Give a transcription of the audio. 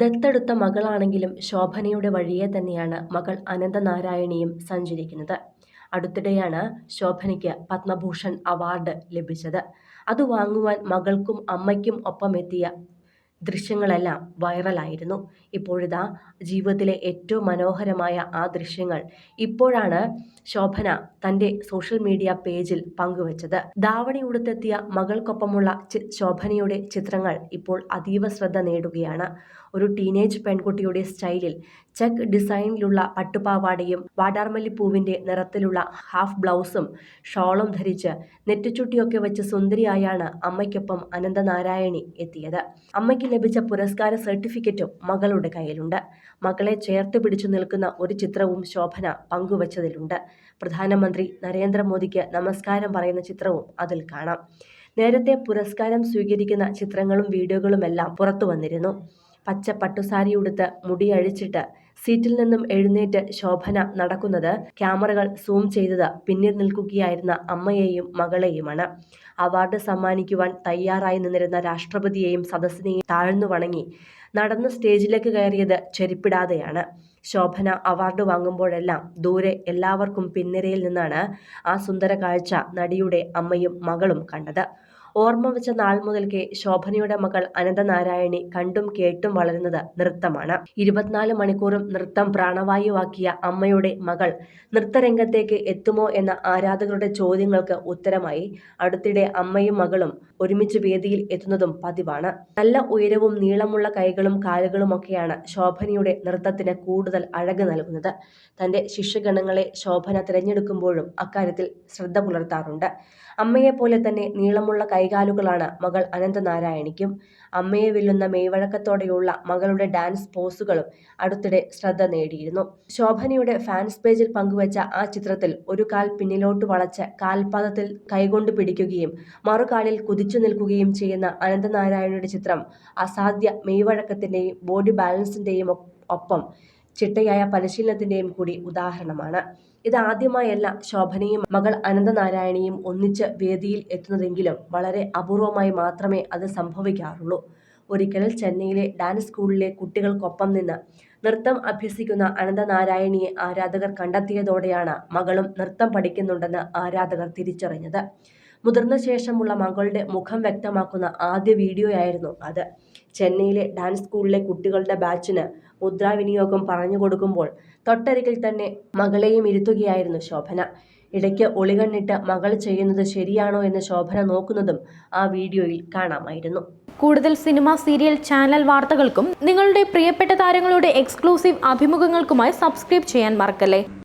ദത്തെടുത്ത മകളാണെങ്കിലും ശോഭനയുടെ വഴിയെ തന്നെയാണ് മകൾ അനന്തനാരായണിയും സഞ്ചരിക്കുന്നത്. അടുത്തിടെയാണ് ശോഭനയ്ക്ക് പത്മഭൂഷൺ അവാർഡ് ലഭിച്ചത്. അത് വാങ്ങുവാൻ മകൾക്കും അമ്മയ്ക്കും ഒപ്പമെത്തിയ ദൃശ്യങ്ങളെല്ലാം വൈറലായിരുന്നു. ഇപ്പോഴിതാ ജീവിതത്തിലെ ഏറ്റവും മനോഹരമായ ആ ദൃശ്യങ്ങൾ ഇപ്പോഴാണ് ശോഭന തന്റെ സോഷ്യൽ മീഡിയ പേജിൽ പങ്കുവച്ചത്. ദാവണി ഉടുത്തെത്തിയ മകൾക്കൊപ്പമുള്ള ശോഭനയുടെ ചിത്രങ്ങൾ ഇപ്പോൾ അതീവ ശ്രദ്ധ നേടുകയാണ്. ഒരു ടീനേജ് പെൺകുട്ടിയുടെ സ്റ്റൈലിൽ ചെക്ക് ഡിസൈനിലുള്ള പട്ടുപാവാടയും വാടാർമല്ലിപ്പൂവിന്റെ നിറത്തിലുള്ള ഹാഫ് ബ്ലൗസും ഷോളും ധരിച്ച് നെറ്റിച്ചുട്ടിയൊക്കെ വെച്ച് സുന്ദരിയായാണ് അമ്മയ്ക്കൊപ്പം അനന്തനാരായണി എത്തിയത്. അമ്മയ്ക്ക് ലഭിച്ച പുരസ്കാര സർട്ടിഫിക്കറ്റും മകളുടെ കയ്യിലുണ്ട്. മകളെ ചേർത്ത് പിടിച്ചു നിൽക്കുന്ന ഒരു ചിത്രവും ശോഭന പങ്കുവച്ചതിലുണ്ട്. പ്രധാനമന്ത്രി നരേന്ദ്രമോദിക്ക് നമസ്കാരം പറയുന്ന ചിത്രവും അതിൽ കാണാം. നേരത്തെ പുരസ്കാരം സ്വീകരിക്കുന്ന ചിത്രങ്ങളും വീഡിയോകളുമെല്ലാം പുറത്തു വന്നിരുന്നു. പച്ച പട്ടുസാരി ഉടുത്ത് മുടി അഴിച്ചിട്ട് സീറ്റിൽ നിന്നും എഴുന്നേറ്റ് ശോഭന നടക്കുന്നത് ക്യാമറകൾ സൂം ചെയ്തത് പിന്നിൽ നിൽക്കുകയായിരുന്ന അമ്മയെയും മകളെയുമാണ്. അവാർഡ് സമ്മാനിക്കുവാൻ തയ്യാറായി നിന്നിരുന്ന രാഷ്ട്രപതിയെയും സദസ്സിനെയും താഴ്ന്നു വണങ്ങി. നടന്ന് സ്റ്റേജിലേക്ക് കയറിയത് ചെരിപ്പിടാതെയാണ്. ശോഭന അവാർഡ് വാങ്ങുമ്പോഴെല്ലാം ദൂരെ എല്ലാവർക്കും പിൻനിരയിൽ നിന്നാണ് ആ സുന്ദര കാഴ്ച നടിയുടെ അമ്മയും മകളും കണ്ടത്. ഓർമ്മ വെച്ച നാൾ മുതൽക്കേ ശോഭനയുടെ മകൾ അനന്തനാരായണി കണ്ടും കേട്ടും വളരുന്നത് നൃത്തമാണ്. ഇരുപത്തിനാല് മണിക്കൂറും നൃത്തം പ്രാണവായുവാക്കിയ അമ്മയുടെ മകൾ നൃത്തരംഗത്തേക്ക് എത്തുമോ എന്ന ആരാധകരുടെ ചോദ്യങ്ങൾക്ക് ഉത്തരമായി അടുത്തിടെ അമ്മയും മകളും ഒരുമിച്ച് വേദിയിൽ എത്തുന്നതും പതിവാണ്. നല്ല ഉയരവും നീളമുള്ള കൈകളും കാലുകളുമൊക്കെയാണ് ശോഭനയുടെ നൃത്തത്തിന് കൂടുതൽ അഴക് നൽകുന്നത്. തന്റെ ശിഷ്യഗണങ്ങളെ ശോഭന തിരഞ്ഞെടുക്കുമ്പോഴും അക്കാര്യത്തിൽ ശ്രദ്ധ പുലർത്താറുണ്ട്. അമ്മയെപ്പോലെ തന്നെ നീളമുള്ള കൈകാലുകളാണ് മകൾ അനന്തനാരായണിക്കും. അമ്മയെ വെല്ലുന്ന മെയ്വഴക്കത്തോടെയുള്ള മകളുടെ ഡാൻസ് പോസുകളും അടുത്തിടെ ശ്രദ്ധ നേടിയിരുന്നു. ശോഭനയുടെ ഫാൻസ് പേജിൽ പങ്കുവച്ച ആ ചിത്രത്തിൽ ഒരു കാൽ പിന്നിലോട്ട് വളച്ച് കാൽപാദത്തിൽ കൈകൊണ്ട് പിടിക്കുകയും മറുകാലിൽ കുതിച്ചു നിൽക്കുകയും ചെയ്യുന്ന അനന്തനാരായണയുടെ ചിത്രം അസാധ്യ മെയ്വഴക്കത്തിന്റെയും ബോഡി ബാലൻസിന്റെയും ഒപ്പം ചിട്ടയായ പരിശീലനത്തിന്റെയും കൂടി ഉദാഹരണമാണ്. ഇത് ഇതാദ്യമായല്ല ശോഭനയും മകൾ അനന്തനാരായണിയും ഒന്നിച്ച് വേദിയിൽ എത്തുന്നതെങ്കിലും വളരെ അപൂർവമായി മാത്രമേ അത് സംഭവിക്കാറുള്ളൂ. ഒരിക്കൽ ചെന്നൈയിലെ ഡാൻസ് സ്കൂളിലെ കുട്ടികൾക്കൊപ്പം നിന്ന് നൃത്തം അഭ്യസിക്കുന്ന അനന്തനാരായണിയെ ആരാധകർ കണ്ടെത്തിയതോടെയാണ് മകളും നൃത്തം പഠിക്കുന്നുണ്ടെന്ന് ആരാധകർ തിരിച്ചറിഞ്ഞത്. മുതിർന്ന ശേഷമുള്ള മകളുടെ മുഖം വ്യക്തമാക്കുന്ന ആദ്യ വീഡിയോയായിരുന്നു അത്. ചെന്നൈയിലെ ഡാൻസ് സ്കൂളിലെ കുട്ടികളുടെ ബാച്ചിന് മുദ്രാവിനിയോഗം പറഞ്ഞു കൊടുക്കുമ്പോൾ തൊട്ടരികിൽ തന്നെ മകളെയും ഇരുത്തുകയായിരുന്നു ശോഭന. ഇടയ്ക്ക് ഒളികണ്ണിട്ട് മകൾ ചെയ്യുന്നത് ശരിയാണോ എന്ന് ശോഭന നോക്കുന്നതും ആ വീഡിയോയിൽ കാണാമായിരുന്നു. കൂടുതൽ സിനിമ സീരിയൽ ചാനൽ വാർത്തകൾക്കും നിങ്ങളുടെ പ്രിയപ്പെട്ട താരങ്ങളുടെ എക്സ്ക്ലൂസീവ് അഭിമുഖങ്ങൾക്കുമായി സബ്സ്ക്രൈബ് ചെയ്യാൻ മറക്കല്ലേ?